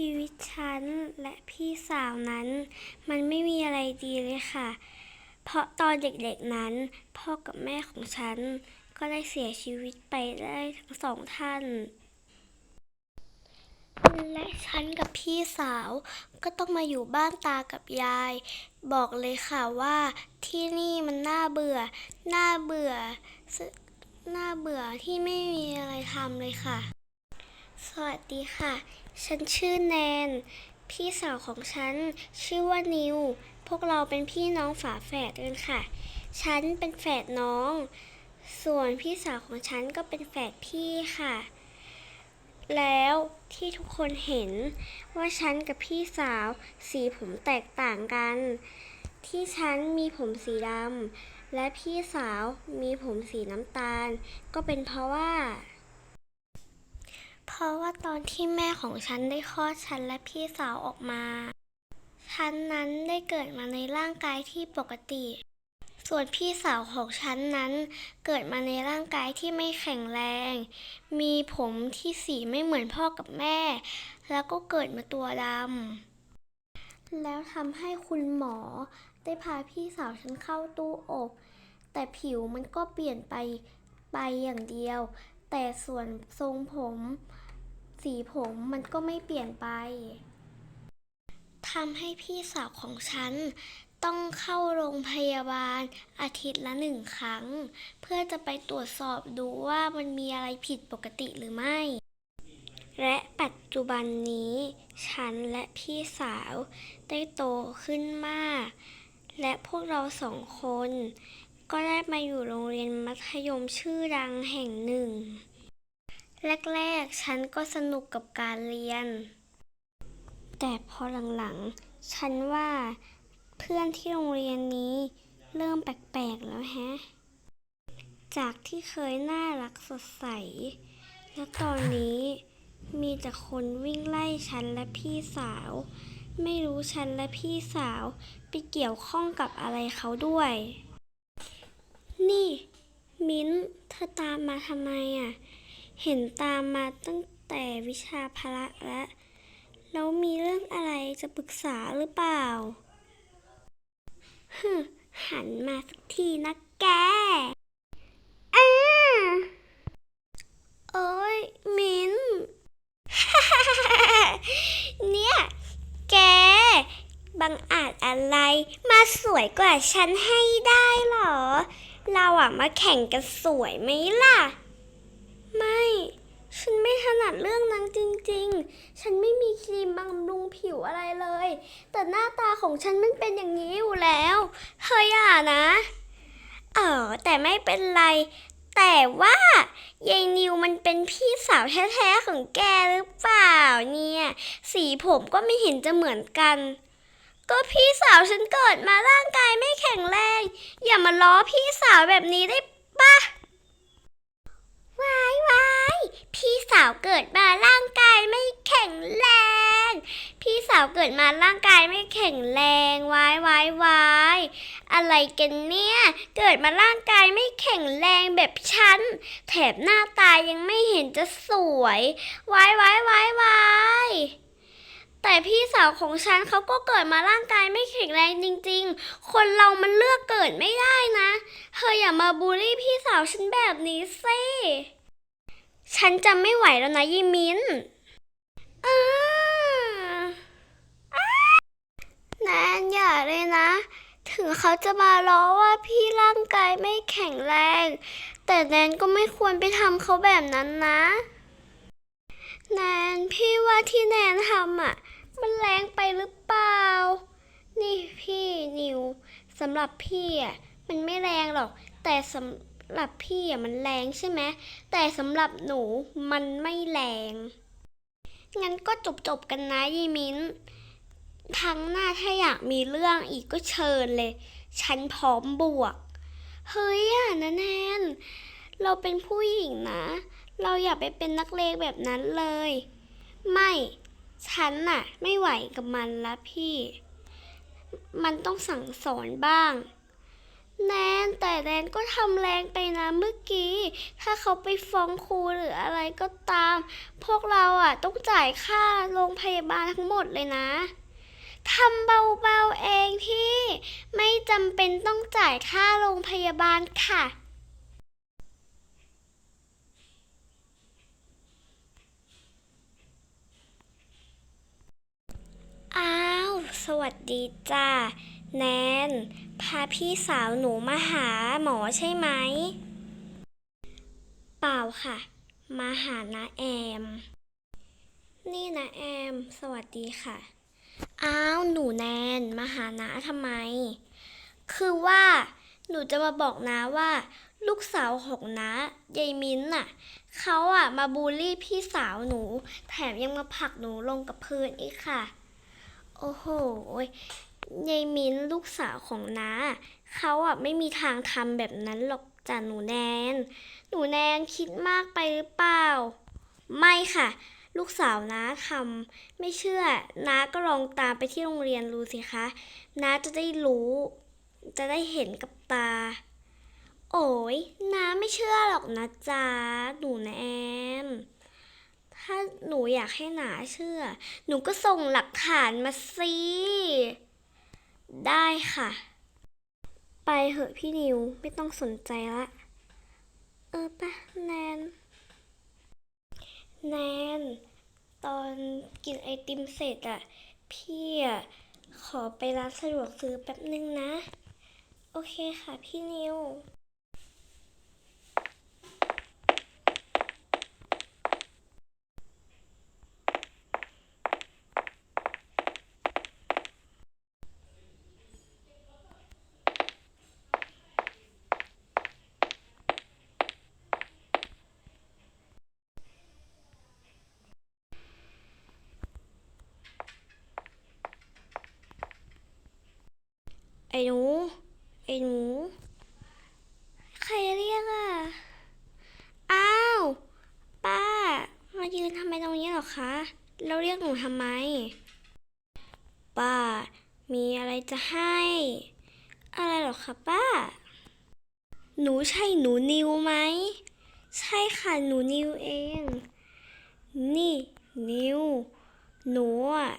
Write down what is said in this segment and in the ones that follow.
ชีวิตฉันและพี่สาวนั้น มันไม่มีอะไรดีเลยค่ะ เพราะตอนเด็กๆนั้น พ่อกับแม่ของฉัน ก็ได้เสียชีวิตไปได้ทั้งสองท่าน และฉันกับพี่สาวก็ต้องมาอยู่บ้านตากับยาย บอกเลยค่ะว่าที่นี่มันน่าเบื่อ น่าเบื่อ น่าเบื่อที่ไม่มีอะไรทำเลยค่ะ สวัสดีค่ะ ฉันชื่อแนน พี่สาวของฉัน ชื่อว่านิว พวกเราเป็นพี่น้องฝาแฝดกันค่ะ ฉันเป็นแฝดน้อง ส่วนพี่สาวของฉันก็เป็นแฝดพี่ค่ะ แล้วที่ทุกคนเห็นว่าฉันกับพี่สาวสีผมแตกต่างกัน ที่ฉันมีผมสีดำและพี่สาวมีผมสีน้ำตาล ก็เป็นเพราะว่า เพราะว่าตอนที่แม่ของฉันได้คลอดฉันและพี่สาวออกมา ฉันนั้นได้เกิดมาในร่างกายที่ปกติ ส่วนพี่สาวของฉันนั้นเกิดมาในร่างกายที่ไม่แข็งแรง มีผมที่สีไม่เหมือนพ่อกับแม่ แล้วก็เกิดมาตัวดำ แล้วทำให้คุณหมอได้พาพี่สาวฉันเข้าตู้อบ แต่ผิวมันก็เปลี่ยนไปไปอย่างเดียว แต่ส่วนทรงผม สีผมมันก็ไม่เปลี่ยนไปทำให้พี่สาวของฉัน ต้องเข้าโรงพยาบาลอาทิตย์ละหนึ่งครั้ง เพื่อจะไปตรวจสอบดูว่ามันมีอะไรผิดปกติหรือไม่ และปัจจุบันนี้ ฉันและพี่สาวได้โตขึ้นมาก และพวกเราสองคน ก็ได้มาอยู่โรงเรียนมัธยมชื่อดังแห่งหนึ่ง แรกๆ ฉันก็สนุกกับการเรียน แต่พอหลังๆ ฉันว่าเพื่อนที่โรงเรียนนี้เริ่มแปลกๆแล้วแฮะ จากที่เคยน่ารักสดใส และตอนนี้มีแต่คนวิ่งไล่ฉันและพี่สาว ไม่รู้ฉันและพี่สาวไปเกี่ยวข้องกับอะไรเขาด้วย นี่ มิ้นเธอตามมาทำไมอะ เห็นตามมาตั้งแต่วิชาพละแล้วแล้วมีเรื่องอะไรจะปรึกษาหรือเปล่าฮึหันมาสักทีนะแกอ้าโอ้ยมินเนี่ย แก บังอาจอะไรมาสวยกว่าฉันให้ได้เหรอ เราอะมาแข่งกันสวยไหมล่ะ ไม่ ฉันไม่ถนัด เรื่องนั้นจริงๆ ฉันไม่มีครีมบำรุงผิวอะไรเลย แต่หน้าตาของฉันมันเป็นอย่างนี้อยู่แล้ว เธออย่านะ เออแต่ไม่เป็นไร แต่ว่ายายนิวมันเป็นพี่สาวแท้ๆของแกหรือเปล่าเนี่ย สีผมก็ไม่เห็นจะเหมือนกัน ก็พี่สาวฉันเกิดมาร่างกายไม่แข็งแรง อย่ามาล้อพี่สาวแบบนี้ได้ปะ วายวายพี่สาวเกิดมาร่างกายไม่แข็งแรง พี่สาวเกิดมาร่างกายไม่แข็งแรงวายวายวายอะไรกันเนี่ย เกิดมาร่างกายไม่แข็งแรงแบบฉัน แถบหน้าตายังไม่เห็นจะสวยวายวายวายวาย แต่พี่สาวของฉันเขาก็เกิดมาร่างกายไม่แข็งแรงจริง ๆ คนเรามันเลือกเกิดไม่ได้นะเธออย่ามาบูลลี่พี่สาวฉันแบบนี้สิฉันจะไม่ไหวแล้วนะยิมินอ้าอ้านอย่าเลยนะ ถึงเขาจะมาล้อว่าพี่ร่างกายไม่แข็งแรง แต่แนนก็ไม่ควรไปทำเขาแบบนั้นนะแนนพี่ว่าที่แนนทำอะ มันแรงไปหรือเปล่า นี่พี่นิวสำหรับพี่อะมันไม่แรงหรอก แต่สำหรับพี่อะมันแรงใช่ไหมแต่สำหรับหนูมันไม่แรง งั้นก็จบจบกันนะยีมินทางหน้าถ้าอยากมีเรื่องอีกก็เชิญเลย ฉันพร้อมบวก เฮ้ยอะนะแนนเราเป็นผู้หญิงนะ เราอย่าไปเป็นนักเลงแบบนั้นเลย ไม่ ฉันน่ะ ไม่ไหวกับมันละพี่ มันต้องสั่งสอนบ้าง แนนแต่แนนก็ทำแรงไปนะเมื่อกี้ ถ้าเขาไปฟ้องครูหรืออะไรก็ตาม พวกเราอะ ต้องจ่ายค่าโรงพยาบาลทั้งหมดเลยนะทำเบาๆเองพี่ ไม่จำเป็นต้องจ่ายค่าโรงพยาบาลค่ะ อ้าว ส วัสดีจ้าแนน พาพี่สาวหนูมาหาหมอใช่ไหม เปล่าค่ะ มาหานาแอม นี่นะแอม สวัสดีค่ะ อ้าว หนูแนน มาหานาทำไม คือว่า หนูจะมาบอกนาว่า ลูกสาวของน้ายายมิ้นน่ะเขาอะ มาบูลลี่พี่สาวหนู แถมยังมาผลักหนูลงกับพื้นอีกค่ะ โอ้โหยายมิ้นลูกสาวของน้าเขาอะไม่มีทางทำแบบนั้นหรอกจ้ะหนูแนน หนูแนนคิดมากไปหรือเปล่า ไม่ค่ะ ลูกสาวน้าทำไม่เชื่อ น้าก็ลองตามไปที่โรงเรียนดูสิคะน้าจะได้รู้ จะได้เห็นกับตา โอ้ยน้าไม่เชื่อหรอกนะจ๊ะหนูแนน ถ้าหนูอยากให้หนาเชื่อ หนูก็ส่งหลักฐานมาสิได้ค่ะ ไปเหอะพี่นิวไม่ต้องสนใจละ เออปะแนน แนน ตอนกินไอติมเสร็จอะพี่อะขอไปร้านสะดวกซื้อแป๊บนึงนะ โอเคค่ะพี่นิว อ้หนู ไอ้หนู ใครเรียกอะ อ้าว ป้า มายืนทำไมตรงนี้หรอคะแล้วเรียกหนูทำไม ป้า มีอะไรจะให้ อะไรหรอคะป้า หนูใช่หนูนิวไหม ใช่ค่ะหนูนิวเอง นี่นิว หนูอะ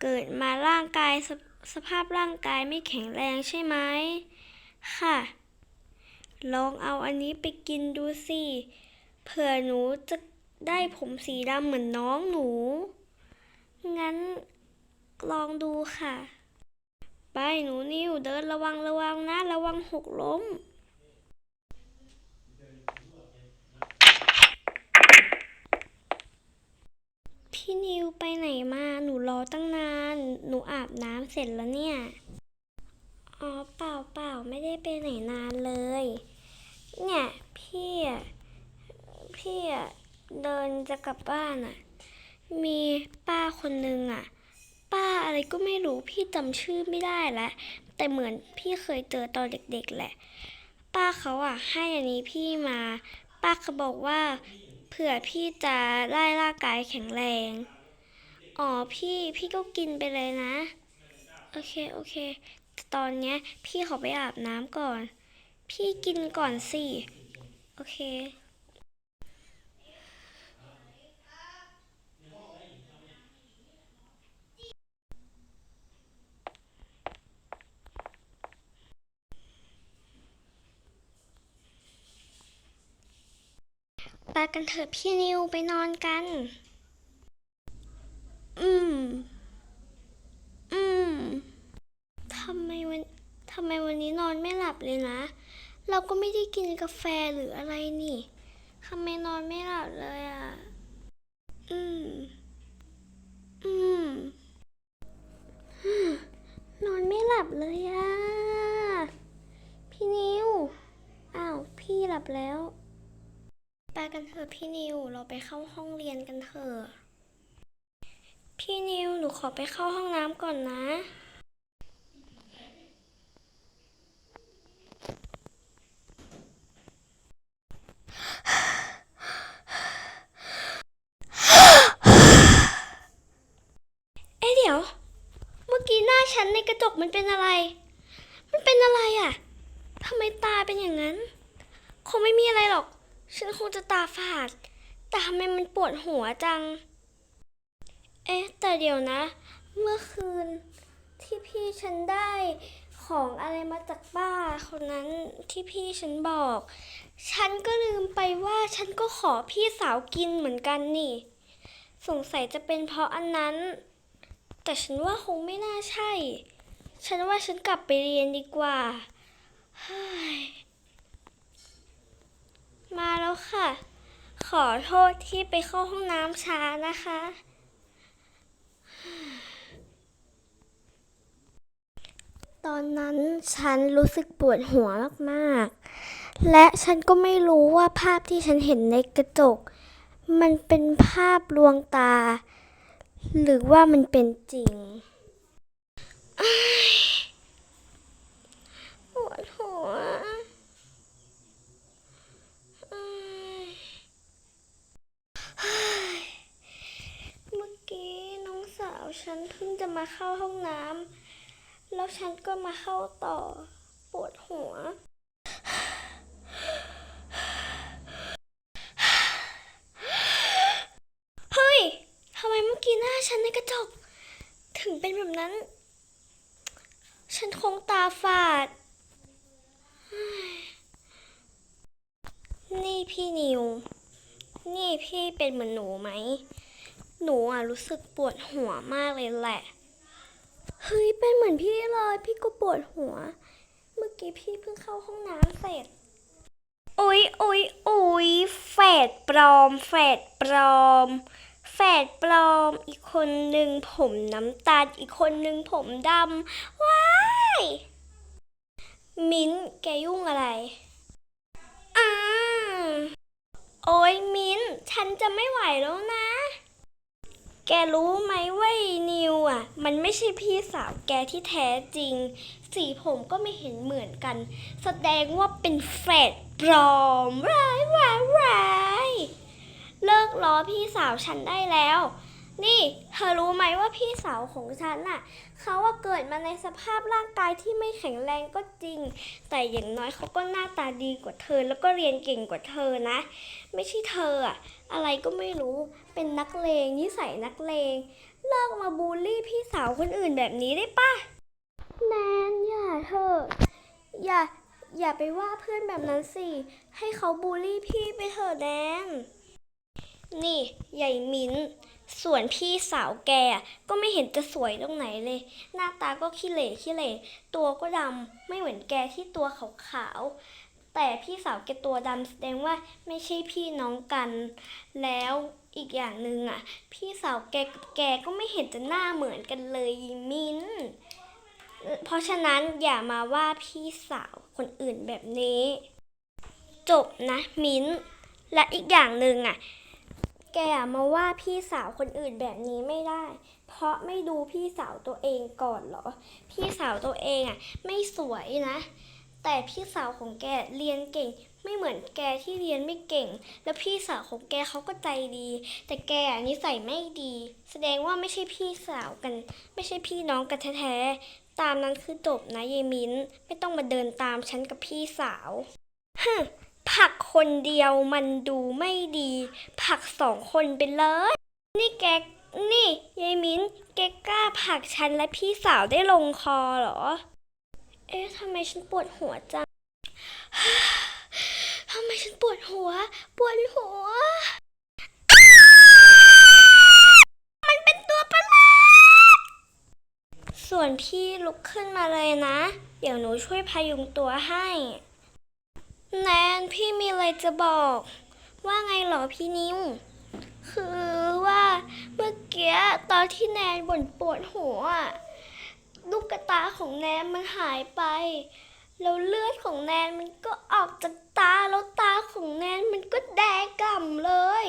เกิดมาร่างกายส สภาพร่างกายไม่แข็งแรงใช่ไหม ค่ะ ลองเอาอันนี้ไปกินดูสิ เผื่อหนูจะได้ผมสีดำเหมือนน้องหนู งั้นลองดูค่ะ ไปหนูนิวเดินระวังระวังนะ ระวังหกล้ม พี่นิวไปไหนมา หนูรอตั้งนาน หนูอาบน้ำเสร็จแล้วเนี่ย อ๋อเปล่าเปล่าไม่ได้ไปไหนนานเลย เนี่ยพี่อะพี่อะเดินจะกลับบ้านอะมีป้าคนนึงอะป้าอะไรก็ไม่รู้พี่จำชื่อไม่ได้แล้วแต่เหมือนพี่เคยเจอตอนเด็กๆแหละ ป้าเขาอะให้อันนี้พี่มา ป้าเขาบอกว่า เผื่อพี่จะได้ร่างกายแข็งแรง อ๋อพี่พี่ก็กินไปเลยนะ โอเคโอเค ตอนเนี้ยพี่ขอไปอาบน้ำก่อน พี่กินก่อนสิ โอเค ไปกันเถอะพี่นิวไปนอนกัน อืม อืม ทำไมวันทำไมวันนี้นอนไม่หลับเลยนะ เราก็ไม่ได้กินกาแฟหรืออะไรนี่ ทำไมนอนไม่หลับเลยอะ อืม อืม นอนไม่หลับเลยอะ พี่นิว อ้าว พี่หลับแล้ว ไปกันเถอะพี่นิว เราไปเข้าห้องเรียนกันเถอะ พี่นิว หนูขอไปเข้าห้องน้ำก่อนนะเอ๊ะเดี๋ยวเมื่อกี้หน้าฉันในกระจกมันเป็นอะไร มันเป็นอะไรอะทำไมตาเป็นอย่างนั้น คงไม่มีอะไรหรอก ฉันคงจะตาฝาด แต่ทำไมมันปวดหัวจัง เอ๊ะ แต่เดี๋ยวนะ เมื่อคืนที่พี่ฉันได้ของอะไรมาจากป้าคนนั้นที่พี่ฉันบอก ฉันก็ลืมไปว่าฉันก็ขอพี่สาวกินเหมือนกันนี่ สงสัยจะเป็นเพราะอันนั้น แต่ฉันว่าคงไม่น่าใช่ ฉันว่าฉันกลับไปเรียนดีกว่าเฮ้ยมาแล้วค่ะ ข อโทษที่ไปเข้าห้องน้ำช้านะคะ ตอนนั้นฉันรู้สึกปวดหัวมากๆ และฉันก็ไม่รู้ว่าภาพที่ฉันเห็นในกระจก มันเป็นภาพลวงตา หรือว่ามันเป็นจริงอ้ายปวดหัวอ้ายเฮ้ยเมื่อกี้น้องสาว ฉันเพิ่งจะมาเข้าห้องน้ำแล้วฉันก็มาเข้าต่อ ปวดหัว เฮ้ยทำไมเมื่อกี้หน้าฉันในกระจก ถึงเป็นแบบนั้น ฉันคงตาฝาด นี่พี่นิว นี่พี่เป็นเหมือนหนูไหม หนูอะรู้สึกปวดหัวมากเลยแหละ เฮ้ย เป็นเหมือนพี่เลย พี่ก็ปวดหัว เมื่อกี้พี่เพิ่งเข้าห้องน้ำเสร็จอุ๊ยอุ๊ยอุ๊ยแฝดปลอม แฝดปลอม แฝดปลอม อีกคนหนึ่งผมน้ำตาล อีกคนหนึ่งผมดำ ว้าย มิ้นแกยุ่งอะไรอ่าโอ้ยมิ้น ฉันจะไม่ไหวแล้วนะ แกรู้ไหมว่านิวอะ มันไม่ใช่พี่สาวแกที่แท้จริง สีผมก็ไม่เห็นเหมือนกัน แสดงว่าเป็นแฟดปลอมร้ายร้ายร้ายเลิกล้อพี่สาวฉันได้แล้ว นี่เธอรู้ไหมว่าพี่สาวของฉันน่ะเขาว่าเกิดมาในสภาพร่างกายที่ไม่แข็งแรงก็จริง แต่อย่างน้อยเขาก็หน้าตาดีกว่าเธอ แล้วก็เรียนเก่งกว่าเธอนะ ไม่ใช่เธออะอะไรก็ไม่รู้เป็นนักเลงนิสัยนักเลง เลิกมาบูลลี่พี่สาวคนอื่นแบบนี้ได้ปะแนนอย่าเถออย่าอย่าไปว่าเพื่อนแบบนั้นสิให้เขาบูลลี่พี่ไปเถอะแนน นี่ใหญ่มิ้น ส่วนพี่สาวแกอะก็ไม่เห็นจะสวยตรงไหนเลย หน้าตาก็ขี้เหร่ขี้เหร่ตัวก็ดำไม่เหมือนแกที่ตัวขาวๆแต่พี่สาวแกตัวดำแสดงว่าไม่ใช่พี่น้องกัน แล้วอีกอย่างหนึ่งอะ พี่สาวแกกับแกก็ไม่เห็นจะหน้าเหมือนกันเลยมิ้น เพราะฉะนั้นอย่ามาว่าพี่สาวคนอื่นแบบนี้ จบนะมิ้น และอีกอย่างหนึ่งอะ แกมาว่าพี่สาวคนอื่นแบบนี้ไม่ได้ เพราะไม่ดูพี่สาวตัวเองก่อนเหรอ พี่สาวตัวเองอะไม่สวยนะ แต่พี่สาวของแกเรียนเก่ง ไม่เหมือนแกที่เรียนไม่เก่ง แล้วพี่สาวของแกเขาก็ใจดี แต่แกนิสัยไม่ดี แสดงว่าไม่ใช่พี่สาวกัน ไม่ใช่พี่น้องกันแท้ๆ ตามนั้นคือจบนะเยมิน ไม่ต้องมาเดินตามฉันกับพี่สาวฮึ ผักคนเดียวมันดูไม่ดี ผักสองคนไปเลย นี่แกนี่ยายมิ้นแกกล้าผักฉันและพี่สาวได้ลงคอเหรอ เอ๊ะทำไมฉันปวดหัวจังทำไมฉันปวดหัว ปวดหัว มันเป็นตัวประหลาด ส่วนพี่ลุกขึ้นมาเลยนะ เดี๋ยวหนูช่วยพยุงตัวให้ แนนพี่มีอะไรจะบอก ว่าไงเหรอพี่นิว คือว่าเมื่อกี้ตอนที่แนนบ่นปวดหัวลูกตาของแนนมันหายไป แล้วเลือดของแนนมันก็ออกจากตาแล้วตาของแนนมันก็แดงก่ำเลย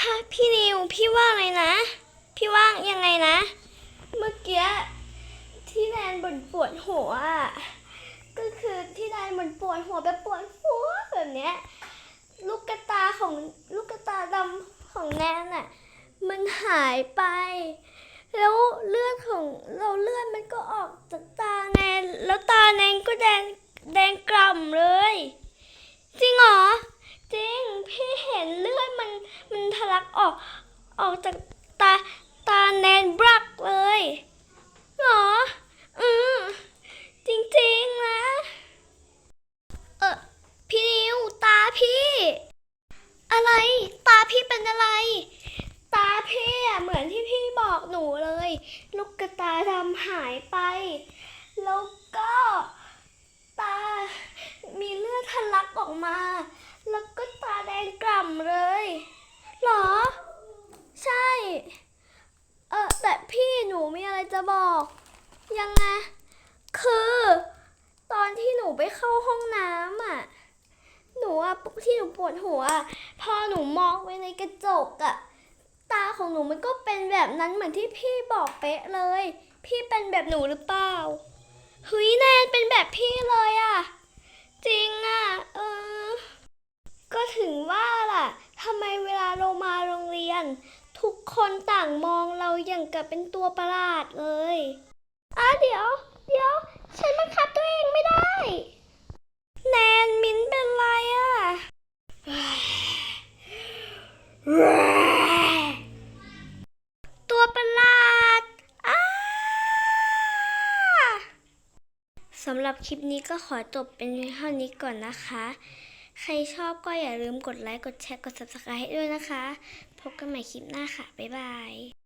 ฮะพี่นิวพี่ว่าไงนะ พี่ว่ายังไงนะ เมื่อกี้ที่แนนบ่นปวดหัวอะ ก็คือที่นายเหมือนปวดหัวแบบปวดหัวแบบเนี้ยลูกกระตาของลูกกระตาดำของแนนอะมันหายไป แล้วเลือดของเราเลือดมันก็ออกจากตาแนนแล้วตาแนนก็แดงแดงกล่ำเลย จริงเหรอจริงพี่เห็นเลือดมันมันทะลักออกออกจากตาตาแนนบลักเลยเหรอม จริงๆนะ เออพี่นิวตาพี่ อะไร ตาพี่เป็นอะไร ตาพี่อะเหมือนที่พี่บอกหนูเลย ลูกกระตาดำหายไป แล้วก็ ตา มีเลือดทะลักออกมา แล้วก็ตาแดงกล่ำเลยเหรอ ใช่ เออแต่พี่หนูมีอะไรจะบอก ยังไง คือ ตอนที่หนูไปเข้าห้องน้ำอะ หนูอะที่หนูป วดหัว พอหนูมองไปในกระจกอะตาของหนูมันก็เป็นแบบนั้นเหมือนที่พี่บอกเป๊ะเลย พี่เป็นแบบหนูหรือเปล่าเฮ้ยแนนเป็นแบบพี่เลยอะจริงอะเออ ก็ถึงว่าล่ะทำไมเวลาเรามาโรงเรียน ทุกคนต่างมองเราอย่างกับเป็นตัวประหลาดเลยอะเดี๋ยว เดี๋ยว ฉันบังคับตัวเองไม่ได้ แนนมิ้นเป็นไรอะ ตัวประหลาดอ้าสำห รับคลิปนี้ก็ขอจบเป็นเพียงเท่านี้ก่อนนะคะ ใครชอบก็อย่าลืมกดไลค์ กดแชร์ กด subscribe ให้ด้วยนะคะ พบกันใหม่คลิปหน้าค่ะ บ๊ายบาย